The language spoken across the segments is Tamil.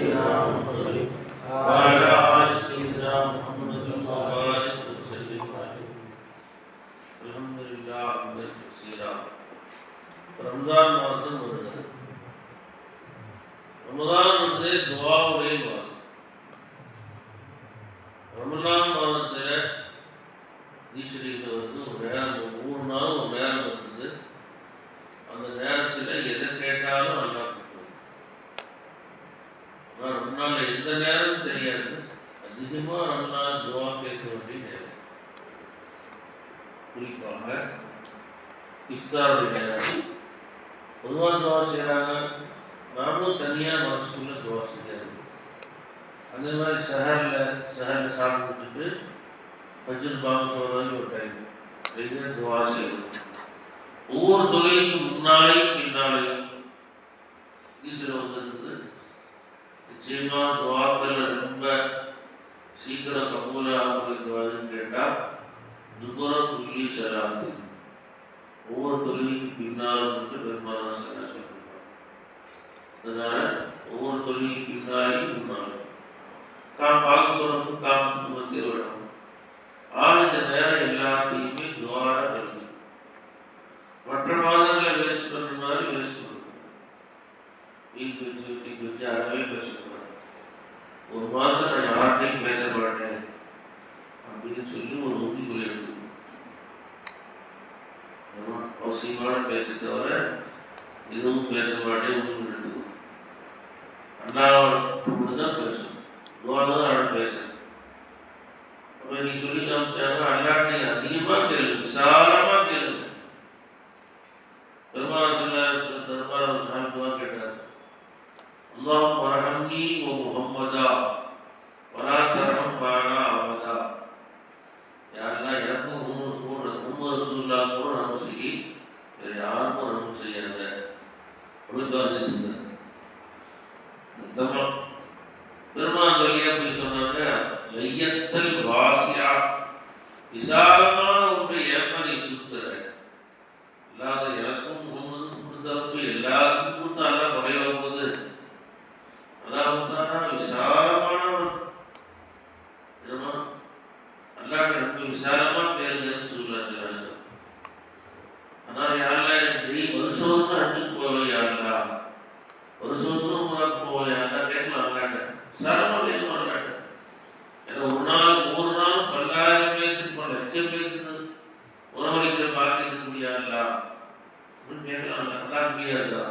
سيدنا ஆனால் ரமலானில் எந்த நேரம் தெரியாது அதிகமாக ரமலான் துவா கேட்க வேண்டிய நேரம் குறிப்பாக இஃப்தாருடைய நேரம் பொதுவாக துவா செய்கிறாங்க நாமளும் தனியாக மனசுக்குள்ளே துவா செய்யறது அந்த மாதிரி சஹரில் சஹரில் சாப்பிட்டு முடிச்சுட்டு ஃபஜ்ர் பாங்கு சொல்கிறது ஒரு டைம் நிறைய துவா செய்யணும் ஒவ்வொரு தொழிலுக்கு முன்னாலேயும் பின்னாலேயும் ஈஸ்வரர் வந்திருக்குது நிச்சயமா துவாக்கள் ரொம்ப சீக்கிரம் கபூல ஆகுதுன்னு கேட்டால் துபுர புள்ளி சராத்து ஒவ்வொரு தொழிலுக்கு பின்னாலும் வந்து பெருமானா சொல்ல சொல்லுவாங்க அதனால ஒவ்வொரு தொழிலுக்கு பின்னாலேயும் முன்னாலும் காம் பார்க்க சொல்லணும் காமத்துக்கு மத்திய விடணும் ஆக இந்த நேரம் எல்லாத்தையுமே துவார வருது மற்ற மாதங்களை வேஸ்ட் பண்ணுற மாதிரி வேஸ்ட் பண்ணணும் வீண் பேச்சு டீ பேச்சு அறவே பேசக்கூடாது ஒரு மாதம் நான் யார்கிட்டையும் பேச மாட்டேன் அப்படின்னு சொல்லி ஒரு உறுதிமொழி எடுக்கணும் ஆமா, அவசியமான பேச்சை தவிர எதுவும் பேச மாட்டேன் உறுதிமொழி எடுக்கணும் அண்ணாவோட தான் பேசணும் துவால தான் அவன் பேசணும் அப்போ நீ சொல்லி காமிச்சாங்க அல்லாட்டை அதிகமாக கேளுங்க விசாலமாக கேளுங்க பெருமாள் சொல்ல தர்பார் சாமி துவா கேட்டார் அல்லாஹ் வரஹம்னி ஓ முஹம்மதா வரா தரஹம் பானா அவதா யாரெல்லாம் எனக்கும் மூணு மூணு முகமது ரசூல்லா கூட நம்ம செய்யி வேறு யாருக்கும் நம்ம செய்யாத அப்படின்னு துவா செஞ்சுருந்தார் சுத்தமாக பெருமாள் வழியாக போய் சொன்னாங்க லையத்தல் வாசியா விசாலமான ஒன்றை ஏற்ப நீ சுத்துற இல்லாத எனக்கும் முகமதுக்கும் கொடுத்தப்ப எல்லாருக்கும் கொடுத்து அல்ல குறைய போகுது அல்லாஹானா விசாலமானவன் என்னமா அல்லாட்ட ரொம்ப விசாலமா பேருங்கன்னு சொல்லலாம் சில அதனால யாரெல்லாம் எனக்கு டெய்லி வருஷம் வருஷம் அஞ்சுக்கு போவே யாரெல்லாம் வருஷம் வருஷம் முதல் போவே யாரெல்லாம் கேட்கலாம் அல்லாட்ட விசாலமா கேட்கலாம் அல்லாட்ட ஏன்னா ஒரு நாள் ஒரு நாள் பல்லாயிரம் பேருக்கு பல லட்சம் பேருக்கு உணவளிக்கிற பாக்கியத்துக்கு முடியாதுல்ல அப்படின்னு கேட்கலாம் நல்லா முடியாதா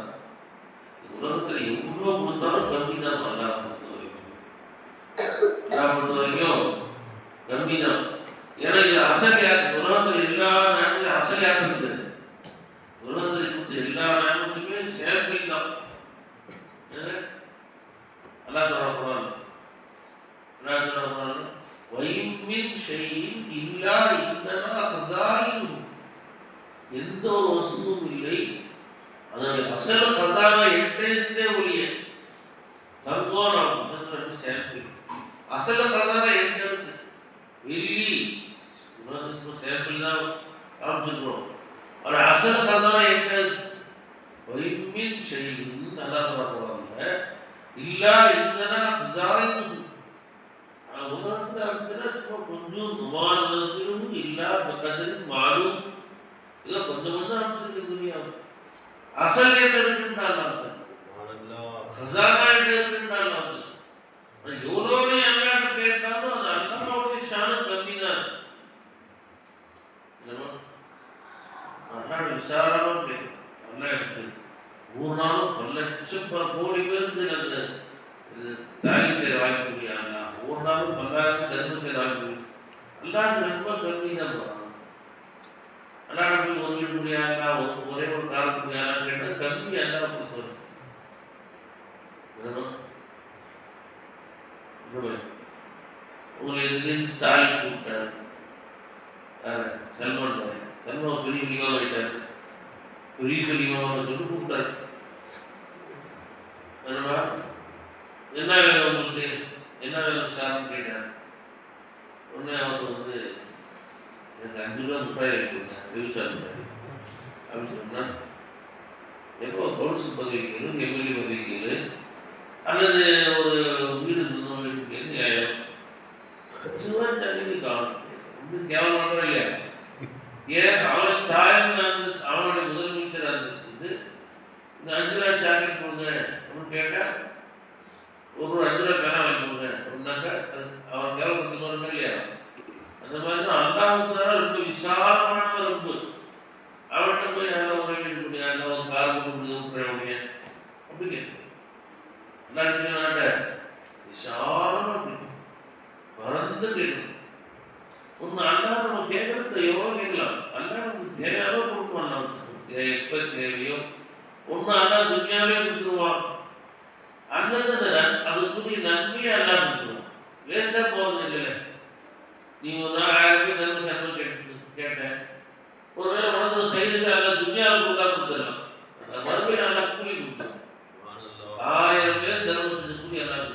உலகத்தில் எவ்வளோ கொடுத்தாலும் கம்மி தான் நல்லா பொறுத்த வரைக்கும். நல்லா பொறுத்த வரைக்கும் கம்மி தான் ஏன்னா இது அசல் யார்? உலகத்தில் எல்லா நாட்டிலும் அசல் யார் இருக்குது? உலகத்தில் கொடுத்த எல்லா நாட்டுக்குமே சேர்ப்பில் தான். ஏங்க? நல்லா சொல்ல போறாங்க என்ன சொல்ல போறாங்க வைமின் ஷெயின் இல்லா இந்தனா ஹசாயின் எந்த ஒரு வசமும் இல்லை. அதனுடைய அசல கதானா எட்டே ஒழிய தங்கம் நான் புத்தகத்தில் சேர்ப்பு அசல கதானா எட்ட இருக்கு வெள்ளி உலகத்துக்கு சேர்ப்பில் தான் காமிச்சிருக்கிறோம் ஒரு அசல கதானா எட்ட இருக்கு வைமின் ஷெயின் நல்லா சொல்ல போறாங்க இல்லா இந்தனா ஹசாயின் உலகத்தில் இருக்கிற சும்மா கொஞ்சம் துமானத்திலும் இல்லா பக்கத்திலும் மாறும் இதை கொஞ்சம் கொஞ்சம் அமைச்சிருக்கு துணியா அசல் என்ன இருக்குன்றாங்க ஹசானா என்ன இருக்குன்றாங்க எவ்வளோ நீ அல்லாட்ட கேட்டாலும் அது அல்லாவுடைய ஷானம் கம்மி தான் அல்லாட விசாலமா கேட்கும் அல்லா இருக்கு. ஒரு நாளும் பல லட்சம் கோடி பேருக்கு இது தாயம் செய்கிற வாய்ப்பு முடியாது ஒரு நாளும் பல்லாயிரத்து தர்மம் வாய்ப்பு முடியும் அல்லாது ரொம்ப கம்மி தான் அல்லாட போய் ஒரு வீடு முடியாதா ஒரு ஒரே ஒரு காலத்து இமாமாயிட்டார் ரீசல் இமாமான்னு என்ன வேலை உங்களுக்கு? என்ன வேலை சார்னு கேட்டார். உடனே அவங்க வந்து எனக்கு அஞ்சு ரூபா மிட்டாய் இருக்குங்க அப்படின்னு சொன்னால் எப்போ? கவுன்சில் பதவிக்கு இரு எம்எல்ஏ பதவிக்கு இரு அல்லது ஒரு வீடு நிர்ணயிக்கு நியாயம்? சிவன் தண்ணி காணும் கேவலமாக இல்லையா ஏன்? அவன் கேட்டால் ஒரு அஞ்சு ரூபா பேனா வாங்கி கொடுங்க. அப்படின்னாக்கா அவன் கேள்வி கொஞ்சமாக இருக்கா இல்லையா? அந்த மாதிரி தான் அல்லாஹுக்கு ரொம்ப விசாலமான இருப்பு அவன்கிட்ட போய் நல்ல உதவி இருக்க முடியாது ஒரு கார் கொண்டு முடியுது அப்படி கேட்குறேன் எல்லாருக்குனாட்ட விசாலமாக கேட்கணும் பறந்து கேட்கணும் ஒன்று அல்லா நம்ம கேட்கறது எவ்வளோ கேட்கலாம். அல்லா நமக்கு தேவையான கொடுக்குவான் நமக்கு எப்போ தேவையோ ஒன்று அண்ணா துணியாவே கொடுத்துருவான். அந்தந்த அதுக்குரிய நன்மையை வேஸ்ட்டாக போகிறது இல்லை நீ ஒரு நாள் ஆயிரம் ரூபாய் தர்ம கேட்டு கேட்டேன். ஒரு வேளை உனக்கு சைடுக்கு நல்லா துணியாவில் கொடுத்தா கொடுத்துடலாம் அந்த மறுபடியும் நல்லா கூலி கொடுத்துருவோம் ஆயிரம் பேர் தர்மம் செஞ்ச கூலி எல்லாம்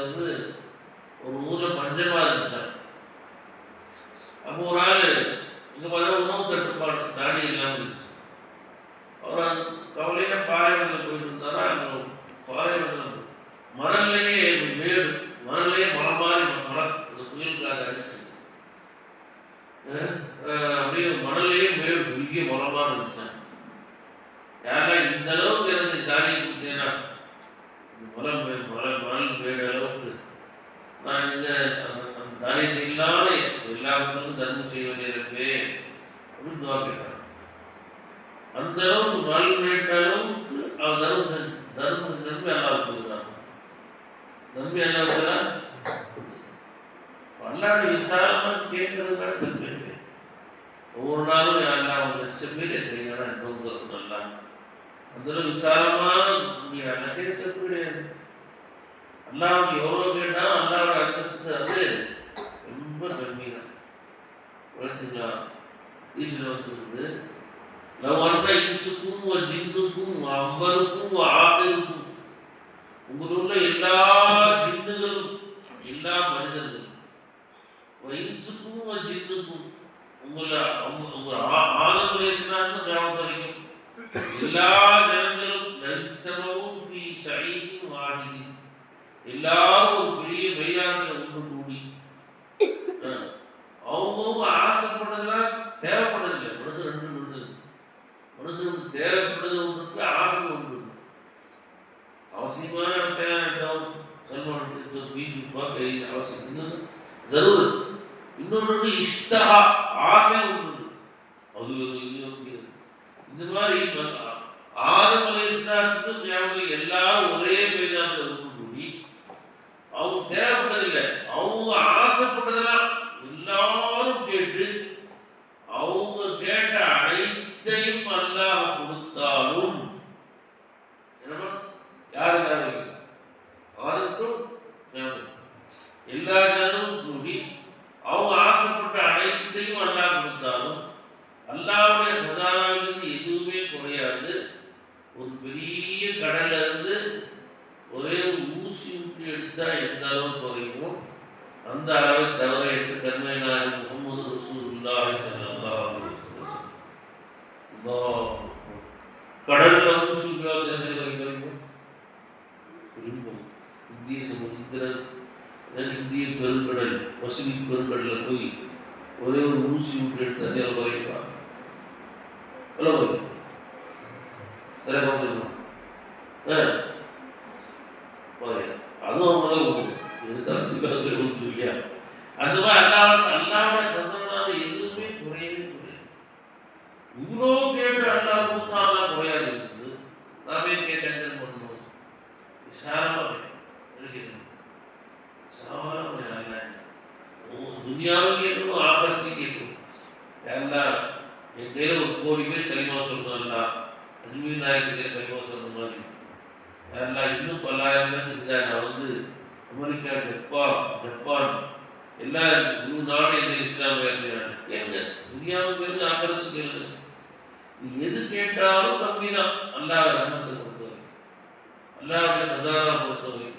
வந்து ஒரு ஊரில் பஞ்சமா இருந்துச்சான் அப்போ ஒரு ஆள் இங்கே பார்த்தா உணவு தட்டுப்பாடு நாடி இல்லாமல் இருந்துச்சு. அவர் கவலையாக பாலைவனத்தில் போயிட்டு இருந்தாரா? அங்கே பாலைவனத்தில் மணல்லையே மேடு மணல்லையே மலை மாதிரி மலை. அந்த புயல் காற்று அடிச்சு. அப்படியே மணல்லையே மேடு பெரிய மலை மாதிரி இருந்துச்சான் யாரா இந்த அளவுக்கு இருந்து தானே கொடுத்தேன்னா மலம் மலம் மணல் மேடு அளவுக்கு. நான் இந்த அந்த- அந்த தானியத்தை இல்லாத எல்லாருக்கும் தர்மம் செய்ய வேண்டியிருப்பேன் அப்படின்னு துவா கேட்டார். அந்த அளவுக்கு மணல் மேட்ட அளவுக்கு அவன் தர்மம் செஞ்சு- நன்மை எல்லாம் கொடுக்குறான் நன்மை என்ன இருக்கிறான் பல்லாண்டு விசாரமாக கேட்கறது தான் தன்மை ஒவ்வொரு நாளும் எல்லாம் ஒரு லட்சம் பேர் எத்தனை இன்னும் நல்லா அந்த நீங்கள் அதை கேட்க கிடையாது. அல்லாவுக்கு எவ்வளோ கேட்டாலும் அல்லாவோட அந்தஸ்து அது ரொம்ப கம்மி தான் வளர்த்துங்களா ஈஸ்வரன் வந்துருக்குது லவ் அண்ணா இன்சுக்கும் ஜின்னுக்கும் அம்பருக்கும் ஆபிருக்கும் உங்கள் உள்ள எல்லா ஜின்னுகளும் எல்லா மனிதர்களும் இன்சுக்கும் ஜின்னுக்கும் உங்களை உங்கள் ஆனந்தேசனான்னு ஞாபகம் வரைக்கும் எல்லா ஜனங்களும் லஞ்சித்தனவும் ஃபீ ஷரீக்கின் வாஹிதின். எல்லாரும் ஒரு பெரிய மைதானத்தில் ஒன்று கூடி அவங்கவுங்க மனுஷனுக்கு தேவைப்படுது ஒன்று இருக்கு ஆசை ஒன்று இருக்கு அவசியமான தேவை சல்மானுக்கு வீட்டு கை அவசியம். இன்னொன்று ஜரூர். இன்னொன்று இஷ்டா ஆசை ஒன்று அது இந்த மாதிரி ஆறு மலை எல்லாரும் ஒரே மைதானத்தில் ஒன்று கூடி அவங்க தேவைப்பட்டதில்லை அவங்க ஆசைப்பட்டதெல்லாம் எல்லாரும் கேட்டு அவங்க கேட்ட அனைத்தையும் அல்லாஹ் கொடுத்தாலும் என்னமா? யாரு யாரு ஆதத்தும் தேவை. எல்லாரும் கூடி அவங்க ஆசைப்பட்ட அனைத்தையும் அல்லா கொடுத்தாலும் அல்லாவுடைய ஹசானாவிலிருந்து எதுவுமே குறையாது. ஒரு பெரிய கடல்ல இருந்து ஒரே ஊசி விட்டு எடுத்தா எந்த அளவு குறையுமோ அந்த அளவை தவிர எடுத்து தன்மை நான் முகமது ரசூல்லாவை ஸல்லல்லாஹு கடல்ல ஊசி விட்டால் எந்த அளவு குறையும் இருக்கும் இந்திய சமுத்திரம் அதாவது இந்திய பெருங்கடல் பசிபிக் பெருங்கடல்ல போய் ஒரே ஒரு ஊசி விட்டு எடுத்து அந்த அளவு குறைப்பா எவ்வளோ குறையும் சில குறைஞ்சிருக்கும் ஆ குறையும் அதுவும் முதல் குறையும் இருந்தாலும் சில குறையும் இல்லையா அந்த மாதிரி அல்லாவோட அல்லாவோட கசனால எதுவுமே குறையவே குறையாது இவ்வளோ கேட்டு அல்லா கொடுத்தா அல்லா குறையாது இருக்குது நாமே கேட்டு பண்ணணும் விசாரமாக நினைக்கிறேன் விசாரமாக அல்ல துனியாவும் கேட்கணும் ஆபரத்தையும் கேட்கணும் ஏன்னா என் கையில் ஒரு கோடி பேர் களிமா சொல்லணும் எல்லாம் அஜ்மீர் நாயக்கு களிமா சொல்ற மாதிரி. ஏன்னா இன்னும் பல்லாயிரம் பேர் இருந்தா நான் வந்து அமெரிக்கா ஜப்பான் ஜப்பான் எல்லா மூணு நாடும் எங்கள் இஸ்லாம் வேறு கேளுங்க துனியாவும் கேளுங்க ஆபரத்தும் கேளுங்க. நீ எது கேட்டாலும் கம்மி தான். அல்லாஹ் ரஹ்மத்தை பொறுத்தவரை அல்லாவுடைய ஹசாரா பொறுத்தவரை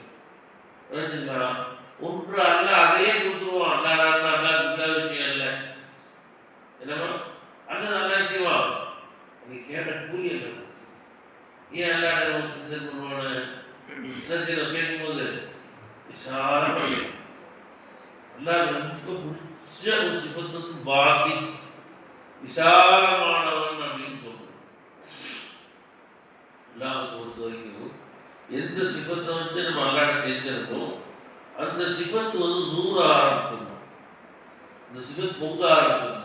புரிஞ்சுங்களா ஒன்று அல்ல அதையே கொடுத்துருவோம். அண்ணா அண்ணா அண்ணா நல்ல விஷயம் இல்லை என்னமா அண்ணன் அண்ணா செய்வான் நீ கேட்ட கூலி என்ன? ஏன் அல்லா இது பண்ணுவானு என்ன செய்யணும்? கேட்கும்போது விசாரமாக அல்லாஹ் ரொம்ப பிடிச்ச ஒரு சிபத்து வந்து பாசி விசாலமானவன் அப்படின்னு சொல்றோம் அல்லாவுக்கு பொறுத்த வரைக்கும் எந்த சிபத்தை வச்சு நம்ம அல்லாட்ட தெரிஞ்சிருக்கோம் அந்த சிபத்து வந்து சூற ஆரம்பிச்சிடணும் அந்த சிபத் பொங்க ஆரம்பிச்சிடணும்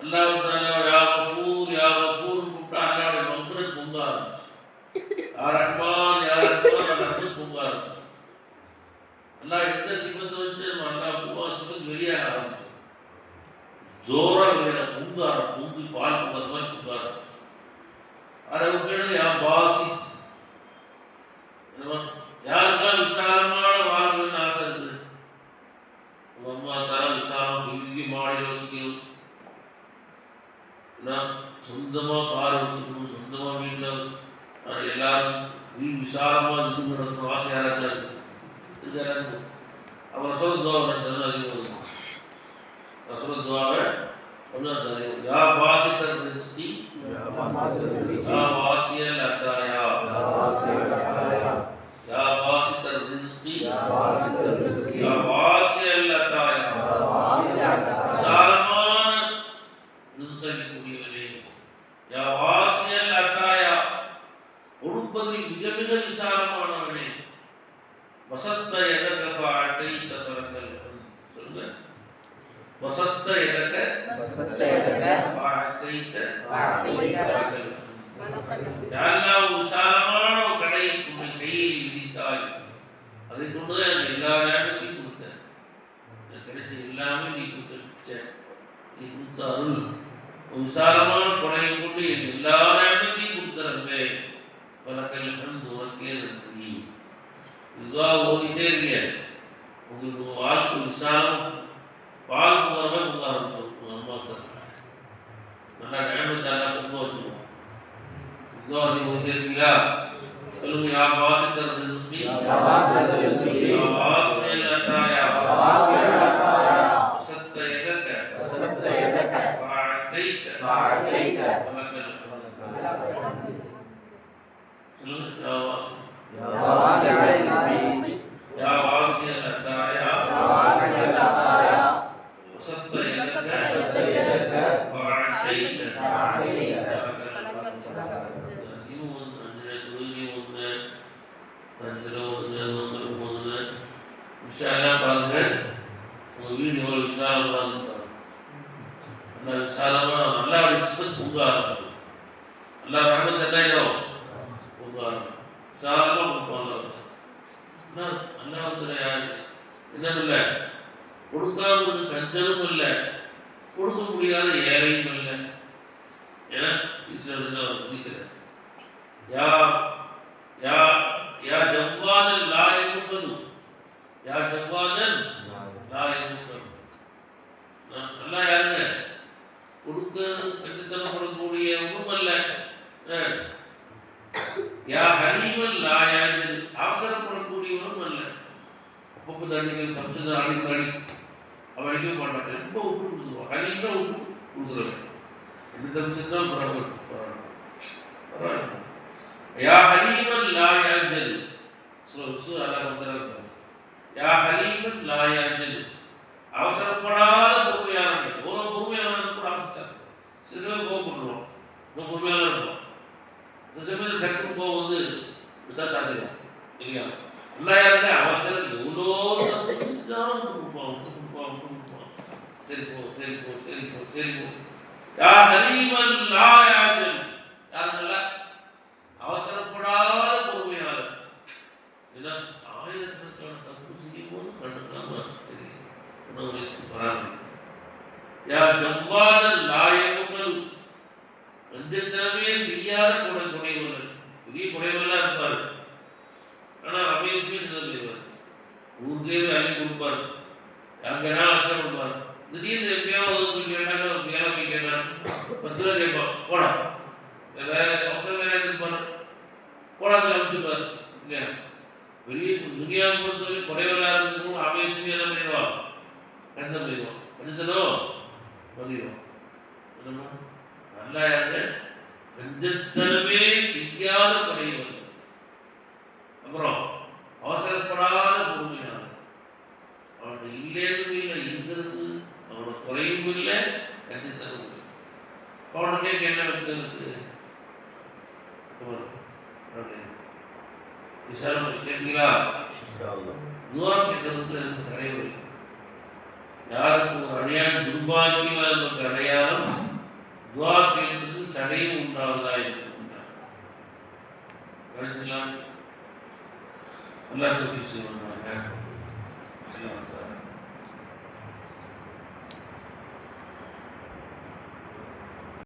அல்லாஹ் தாலா யா கஃபூர் யா கஃபூர்னு கூப்பிட்டா அல்லாவுடைய மஃபரத் பொங்க ஆரம்பிச்சு யா ரஹ்மான் யா ரஹ்மான் ரஹ்மத் பொங்க ஆரம்பிச்சு அல்லாஹ் எந்த சிபத்தை வச்சு நம்ம அல்லாஹ் வெளியாக ஆரம்பிச்சு ஜோரா வெளியாக பொங்க ஆரம்பிச்சு பொங்கி பால் பொங்க அந்த மாதிரி பொங்க ஆரம்பிச்சு அதை விட்டு என் பாசி என்னவா? யாருக்கெல்லாம் விசாலமான கொடையை கொண்டு எனக்கு எல்லா நேரத்தையும் கொடுத்தரம்பே பலக்கல் கண்டு உனக்கே நன்றி இதுவாக ஓதிட்டே இருக்கீங்க உங்களுக்கு உங்க வாழ்க்கை விசாலம் பால் புகரமே புக ஆரம்பிச்சோம் உங்க அம்மாவுக்கு நல்லா நேமத்தை எல்லாம் பொங்க வச்சுருவோம் இதுவா நீ ஓதிட்டே இருக்கீங்களா சொல்லுங்க யா பாசித்தர் ரிஸ்கி யா பாசித்தர் ரிஸ்கி. யா வாசியல் அத்தாயா வசத்த வாழ்க்கைக்க. பலக்கல் சொல்லுங்க யா வாசி யா வாசியல் அத்தாயா வசத்த எதக்க வாழ்க்கைக்க நீயும் வந்து அஞ்சு தொழுகை ஓதுங்க அஞ்சு தடவை ஓதுங்க நோக்கல் ஓதுங்க விஷயம்லாம் பாருங்க உங்கள் வீடு எவ்வளோ விசாலமாக இருக்கு பாருங்க நல்லா விசாலமாக நல்லா விஷயத்தை பூங்க ஆரம்பிச்சு நல்லா ரகமத்து என்ன ஆயிடும் பூங்க ஆரம்பிச்சு விசாலமாக கொடுப்பாங்க என்ன நல்லா வந்து என்ன இல்லை கொடுக்காதது கஞ்சனும் இல்லை கொடுக்க முடியாத ஏழையும் இல்லை ஏன்னா ஈஸ்வரன் என்ன ஈஸ்வரன் யா யா யா ஜவ்வாதன் லா எமுசலு யா ஜவ்வாதன் லா எமுசலு நல்லா யாருங்க கொடுக்க கட்டுத்தனம் கொடுக்கக்கூடிய ஒன்றும் அல்ல யா ஹலீமன் லா யாஜல் அவசரப்படக்கூடியவனும் அல்ல அப்பப்போ தண்ணிகள் கம்சன் ஆடி பாடி அவன் அடிக்க மாட்டான் ரொம்ப விட்டு கொடுத்துருவான் ஹலீம்னா விட்டு கொடுக்குறவன். இந்த தான் பரவாயில்ல பரவாயில்ல யா ஹலீமன் லா யாஜல் ஸ்லோ ஸ்லோ அல்லா பக்கறாங்க யா ஹலீமன் லா யாஜல் அவசரப்படாத பொறுமையானவன் ஒரு பொறுமையானவன் கூட அவசரிச்சாச்சு சில பேர் கோவம் பண்ணுவோம் ரொம்ப பொறுமையான இருக்கும் சில பேர் டக்குனு கோவம் வந்து விசாசாத்திடும் இல்லையா எல்லா யாருங்க அவசரம் எவ்வளோ தான் கொடுப்பான் கொடுப்பான் கொடுப்பான் சரி போ சரி போ சரி போ சரி போ யா ஹலீமன் லா யாஜல் வேற அவசர வேலை இருப்பான் போடாது அனுப்பிச்சுப்பார் இல்லையா? வெளியே துணியா பொறுத்தவரை கொடைவெல்லாம் இருக்கும் ஆவேசமே என்ன பண்ணிடுவான் கஞ்சம் போயிடுவான் கஞ்சத்தனம் பண்ணிடுவான் நல்லா யாரு கஞ்சத்தனமே செய்யாத கொடைவன் அப்புறம் அவசரப்படாத பொறுமையான அவனுக்கு இல்லைன்னு இல்லை. இருக்கிறது அவனோட குறையும் இல்லை. கஞ்சத்தனமும் இல்லை. அவனுக்கே என்ன இருக்கிறது விசாரம் துவா கேட்கறதுக்கு எனக்கு தடையில்லை யாருக்கு ஒரு அடையாளம் துர்பாக்கியமாக நமக்கு அடையாளம் துவா சடைவு உண்டாவதா என்று பேசி செய்வாங்க